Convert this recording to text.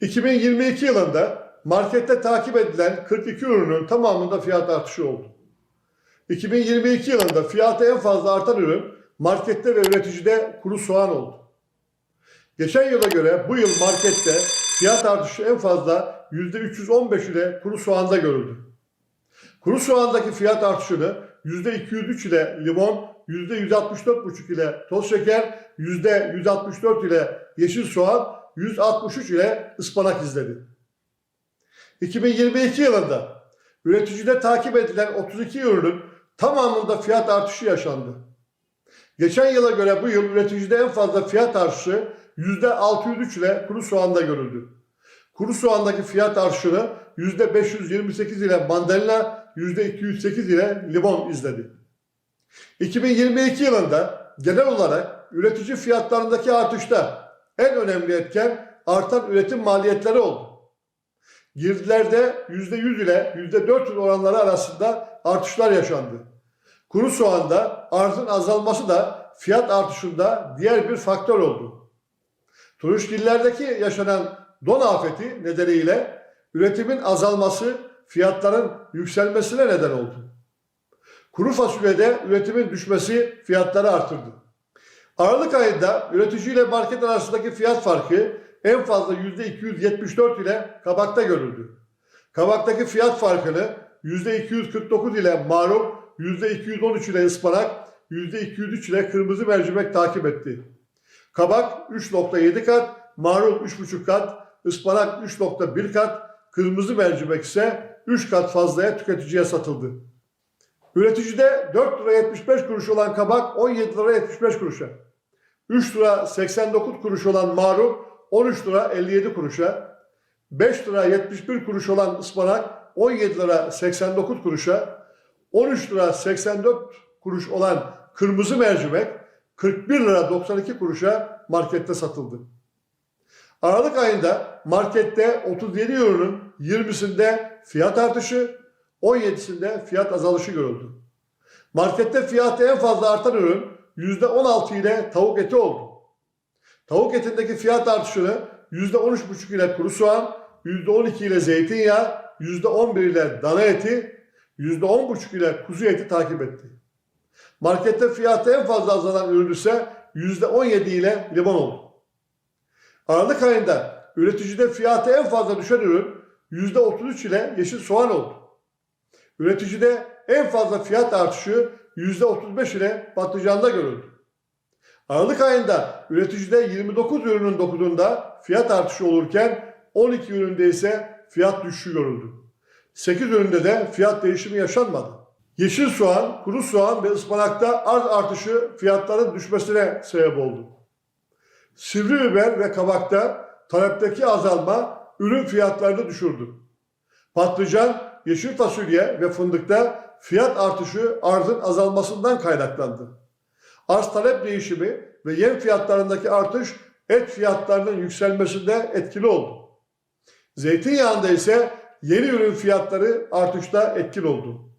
2022 yılında markette takip edilen 42 ürünün tamamında fiyat artışı oldu. 2022 yılında fiyatı en fazla artan ürün markette ve üreticide kuru soğan oldu. Geçen yıla göre bu yıl markette fiyat artışı en fazla %315 ile kuru soğanda görüldü. Kuru soğandaki fiyat artışını %203 ile limon, %164,5 ile toz şeker, %164 ile yeşil soğan, 163 ile ıspanak izledi. 2022 yılında üreticide takip edilen 32 ürünün tamamında fiyat artışı yaşandı. Geçen yıla göre bu yıl üreticide en fazla fiyat artışı %603 ile kuru soğanda görüldü. Kuru soğandaki fiyat artışını %528 ile mandalina, %208 ile limon izledi. 2022 yılında genel olarak üretici fiyatlarındaki artışta en önemli etken artan üretim maliyetleri oldu. Girdilerde %100 ile %400 oranları arasında artışlar yaşandı. Kuru soğanda arzın azalması da fiyat artışında diğer bir faktör oldu. Turuşgillerdeki yaşanan don afeti nedeniyle üretimin azalması fiyatların yükselmesine neden oldu. Kuru fasulyede üretimin düşmesi fiyatları artırdı. Aralık ayında üretici ile market arasındaki fiyat farkı en fazla %274 ile kabakta görüldü. Kabaktaki fiyat farkını %249 ile marul, %213 ile ıspanak, %203 ile kırmızı mercimek takip etti. Kabak 3.7 kat, marul 3.5 kat, ıspanak 3.1 kat, kırmızı mercimek ise 3 kat fazlaya tüketiciye satıldı. Üreticide 4 lira 75 kuruş olan kabak 17 lira 75 kuruşa. 3 lira 89 kuruş olan marul 13 lira 57 kuruşa. 5 lira 71 kuruş olan ıspanak 17 lira 89 kuruşa. 13 lira 84 kuruş olan kırmızı mercimek 41 lira 92 kuruşa markette satıldı. Aralık ayında markette 37 ürünün 20'sinde fiyat artışı, 17'sinde fiyat azalışı görüldü. Markette fiyatı en fazla artan ürün %16 ile tavuk eti oldu. Tavuk etindeki fiyat artışını %13,5 ile kuru soğan, %12 ile zeytinyağı, %11 ile dana eti, %10,5 ile kuzu eti takip etti. Markette fiyatı en fazla azalan ürün ise %17 ile limon oldu. Aralık ayında üreticide fiyatı en fazla düşen ürün %33 ile yeşil soğan oldu. Üreticide en fazla fiyat artışı %35 ile patlıcanda görüldü. Aralık ayında üreticide 29 ürünün 9'unda fiyat artışı olurken 12 üründe ise fiyat düşüşü görüldü. 8 üründe de fiyat değişimi yaşanmadı. Yeşil soğan, kuru soğan ve ıspanakta arz artışı fiyatların düşmesine sebep oldu. Sivri biber ve kabakta talepteki azalma ürün fiyatlarını düşürdü. Patlıcan, yeşil fasulye ve fındıkta fiyat artışı arzın azalmasından kaynaklandı. Arz talep değişimi ve yem fiyatlarındaki artış et fiyatlarının yükselmesinde etkili oldu. Zeytinyağında ise yeni ürün fiyatları artışta etkili oldu.